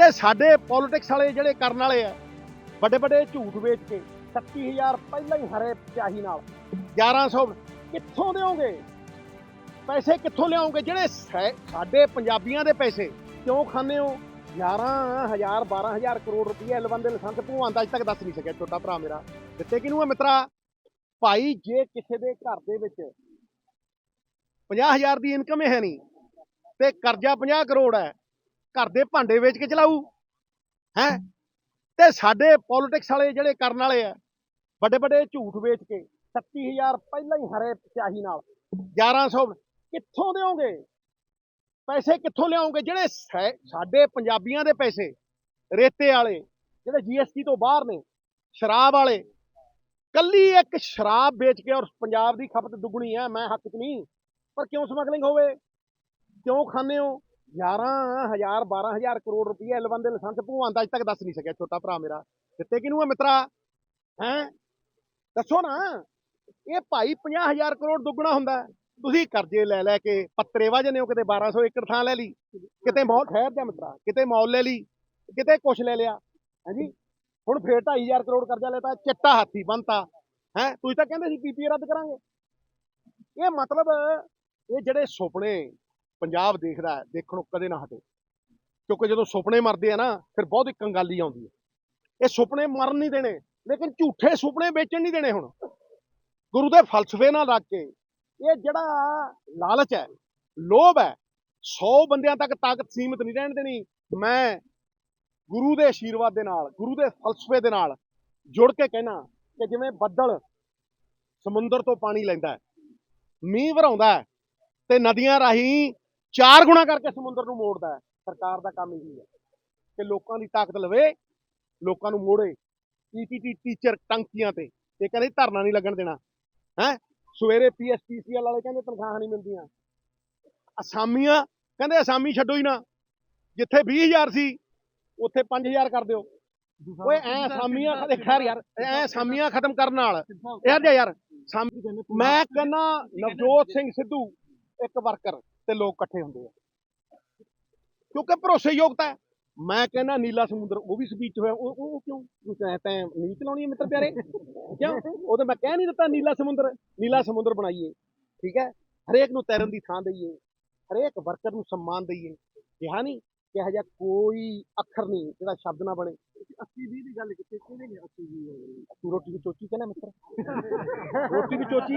ਤੇ ਸਾਡੇ ਪੋਲਿਟਿਕਸ ਵਾਲੇ ਜਿਹੜੇ ਕਰਨ ਵਾਲੇ ਆ, ਵੱਡੇ ਵੱਡੇ ਝੂਠ ਵੇਚ ਕੇ 37000 ਪਹਿਲਾਂ ਹੀ ਹਰੇ ਚਾਹੀ ਨਾਲ। 1100 ਕਿੱਥੋਂ ਦੇਵੋਗੇ ਪੈਸੇ ਕਿੱਥੋਂ ਲਿਆਓਗੇ ਜਿਹੜੇ ਸਾਡੇ ਪੰਜਾਬੀਆਂ ਦੇ ਪੈਸੇ, ਕਿਉਂ ਖਾਂਦੇ ਹੋ? 11000 12000 ਕਰੋੜ ਰੁਪਏ ਐਲਵਨ ਦੇ ਲਾਇਸੈਂਸ ਭਗਵਾਨ ਅੱਜ ਤੱਕ ਦੱਸ ਨਹੀਂ ਸਕਿਆ, ਛੋਟਾ ਭਰਾ ਮੇਰਾ। ਦਿੱਤੇ ਕਿਹਨੂੰ ਆ ਮਿੱਤਰਾ? ਭਾਈ, ਜੇ ਕਿਸੇ ਦੇ ਘਰ ਦੇ ਵਿੱਚ 50000 ਦੀ ਇਨਕਮ ਹੈ ਨਹੀਂ, ਤੇ ਕਰਜ਼ਾ 50 ਕਰੋੜ ਹੈ ਘਰ ਦੇ ਭਾਂਡੇ ਵੇਚ ਕੇ ਚਲਾਊ? ਹੈ? ਤੇ ਸਾਡੇ ਪੋਲਿਟਿਕਸ ਵਾਲੇ ਜਿਹੜੇ ਕਰਨ ਵਾਲੇ ਆ ਵੱਡੇ ਵੱਡੇ ਝੂਠ ਵੇਚ ਕੇ 37000 ਪਹਿਲਾਂ ਹੀ ਹਰੇ ਚਾਹੀ ਨਾਲ। 1100 ਕਿੱਥੋਂ ਦੇਵੋਗੇ ਪੈਸੇ ਕਿੱਥੋਂ ਲਿਆਓਗੇ? ਜਿਹੜੇ ਸਾਡੇ ਪੰਜਾਬੀਆਂ ਦੇ ਪੈਸੇ, ਰੇਤੇ ਵਾਲੇ, ਜਿਹੜੇ ਜੀਐਸਟੀ ਤੋਂ ਬਾਹਰ ਨੇ, ਸ਼ਰਾਬ ਵਾਲੇ, ਕੱਲੀ ਇੱਕ ਸ਼ਰਾਬ ਵੇਚ ਕੇ ਔਰ ਪੰਜਾਬ ਦੀ ਖਪਤ ਦੁੱਗਣੀ ਹੈ, ਮੈਂ ਹੱਕ 'ਚ ਨਹੀਂ। ਪਰ ਕਿਉਂ ਸਮਗਲਿੰਗ ਹੋਵੇ? ਕਿਉਂ ਖਾਂਦੇ ਹੋ? 11000 12000 ਕਰੋੜ ਰੁਪਏ ਐਲਵਨ ਦੇ ਲਾਇਸੈਂਸ ਭਗਵਾਨ ਅੱਜ ਤੱਕ ਦੱਸ ਨਹੀਂ ਸਕਿਆ, ਛੋਟਾ ਭਰਾ ਮੇਰਾ। ਦਿੱਤੇ ਕਿਹਨੂੰ ਆ ਮਿੱਤਰਾ? ਹੈ? ਦੱਸੋ ਨਾ। ਇਹ ਭਾਈ 50000 ਕਰੋੜ ਦੁੱਗਣਾ ਹੁੰਦਾ ਤੁਸੀਂ ਕਰਜ਼ੇ ਲੈ ਲੈ ਕੇ ਪੱਤਰੇ ਵਜਨੇ ਹੋ ਕਿਤੇ 1200 ਏਕੜ ਥਾਂ ਲੈ ਲਈ। ਕਿਤੇ ਮੌਲ ਠਹਿਰ ਜਾ ਮਿੱਤਰਾ, ਕਿਤੇ ਮੌਲ ਲੈ ਲਈ, ਕਿਤੇ ਕੁਛ ਲੈ ਲਿਆ। ਹਾਂਜੀ? ਹੁਣ ਫੇਰ 2500 ਕਰੋੜ ਕਰਜ਼ਾ ਲੈਤਾ ਚਿੱਟਾ ਹਾਥੀ ਬੰਨਤਾ। ਹੈ? ਤੁਸੀਂ ਤਾਂ ਕਹਿੰਦੇ ਸੀ ਪੀਪੀ ਰੱਦ ਕਰਾਂਗੇ। ਇਹ ਮਤਲਬ ਇਹ ਜਿਹੜੇ ਸੁਪਨੇ ਪੰਜਾਬ ਦੇਖਦਾ ਹੈ, ਦੇਖਣੋਂ ਕਦੇ ਨਾ ਹਟੇ। ਕਿਉਂਕਿ ਜਦੋਂ ਸੁਪਨੇ ਮਰਦੇ ਆ ਨਾ, ਫਿਰ ਬਹੁਤ ਹੀ ਕੰਗਾਲੀ ਆਉਂਦੀ ਹੈ। ਇਹ ਸੁਪਨੇ ਮਰਨ ਨਹੀਂ ਦੇਣੇ, ਲੇਕਿਨ ਝੂਠੇ ਸੁਪਨੇ ਵੇਚਣ ਨਹੀਂ ਦੇਣੇ ਹੁਣ। ਗੁਰੂ ਦੇ ਫਲਸਫੇ ਨਾਲ ਲੱਗ ਕੇ ਇਹ ਜਿਹੜਾ ਲਾਲਚ ਹੈ, ਲੋਭ ਹੈ 100 ਬੰਦਿਆਂ ਤੱਕ ਤਾਕਤ ਸੀਮਿਤ ਨਹੀਂ ਰਹਿਣ ਦੇਣੀ। ਮੈਂ ਗੁਰੂ ਦੇ ਆਸ਼ੀਰਵਾਦ ਦੇ ਨਾਲ, ਗੁਰੂ ਦੇ ਫਲਸਫੇ ਦੇ ਨਾਲ ਜੁੜ ਕੇ ਕਹਿਣਾ ਕਿ ਜਿਵੇਂ ਬੱਦਲ ਸਮੁੰਦਰ ਤੋਂ ਪਾਣੀ ਲੈਂਦਾ ਹੈ, ਮੀਂਹ ਵਰਾਉਂਦਾ ਤੇ ਨਦੀਆਂ ਰਾਹੀਂ ਚਾਰ ਗੁਣਾ ਕਰਕੇ ਸਮੁੰਦਰ ਨੂੰ ਮੋੜਦਾ ਹੈ। ਸਰਕਾਰ ਦਾ ਕੰਮ ਇਹੀ ਹੈ ਕਿ ਲੋਕਾਂ ਦੀ ਤਾਕਤ ਲਵੇ, ਲੋਕਾਂ ਨੂੰ ਮੋੜੇ। ਪੀਟੀਟੀ ਟੀਚਰ ਟੰਕੀਆਂ ਤੇ। ਇਹ ਕਹਿੰਦੇ ਧਰਨਾ ਨਹੀਂ ਲੱਗਣ ਦੇਣਾ। ਹੈ? ਸਵੇਰੇ ਪੀਐਸਪੀਸੀਐਲ ਵਾਲੇ ਕਹਿੰਦੇ ਤਨਖਾਹਾਂ ਨਹੀਂ ਮਿਲਦੀਆਂ। ਅਸਾਮੀਆਂ, ਕਹਿੰਦੇ ਅਸਾਮੀ ਛੱਡੋ ਹੀ ਨਾ। ਜਿੱਥੇ 20000 ਸੀ, ਉੱਥੇ 5000 ਕਰ ਦਿਓ। ਓਏ, ਐ ਅਸਾਮੀਆਂ ਕਦੇ ਖੈਰ ਯਾਰ, ਐ ਅਸਾਮੀਆਂ ਖਤਮ ਕਰਨ ਨਾਲ। ਯਾਰ। ਯਾਰ ਮੈਂ ਕਹਿੰਦਾ ਨਵਜੋਤ ਸਿੰਘ ਸਿੱਧੂ ਇੱਕ ਵਰਕਰ ਤੇ ਲੋਕ ਇਕੱਠੇ ਹੁੰਦੇ ਆ। ਕਿਉਂਕਿ ਭਰੋਸੇਯੋਗਤਾ ਹੈ। ਮੈਂ ਕਹਿੰਦਾ ਨੀਲਾ ਸਮੁੰਦਰ ਉਹ ਵੀ ਸਪੀਚ ਹੋਇਆ। ਉਹ ਉਹ ਕਿਉਂ? ਤੂੰ ਤੈਂ ਨੀਚ ਲਾਉਣੀ ਹੈ ਮਿੱਤਰ ਪਿਆਰੇ। ਕਿਉਂ? ਉਹ ਤਾਂ ਮੈਂ ਕਹਿ ਨਹੀਂ ਦਿੱਤਾ ਨੀਲਾ ਸਮੁੰਦਰ ਨੀਲਾ ਸਮੁੰਦਰ ਬਣਾਈਏ। ਠੀਕ ਹੈ? ਹਰੇਕ ਨੂੰ ਤੈਰਨ ਦੀ ਥਾਂ ਦਈਏ। ਹਰੇਕ ਵਰਕਰ ਨੂੰ ਸਨਮਾਨ ਦਈਏ। ਕਿਹਾ ਨਹੀਂ ਕਿਹਾ ਜਿਹਾ ਕੋਈ ਅੱਖਰ ਨਹੀਂ ਜਿਹੜਾ ਸ਼ਬਦ ਨਾ ਬਣੇ। 80 20 ਦੀ ਗੱਲ ਕੀਤੀ ਕਿਹਨੇ ਨੇ 80 20 ਤੂੰ ਰੋਟੀ ਦੀ ਚੋਚੀ ਕਹਿੰਦਾ ਮਿੱਤਰ। ਰੋਟੀ ਦੀ ਚੋਚੀ।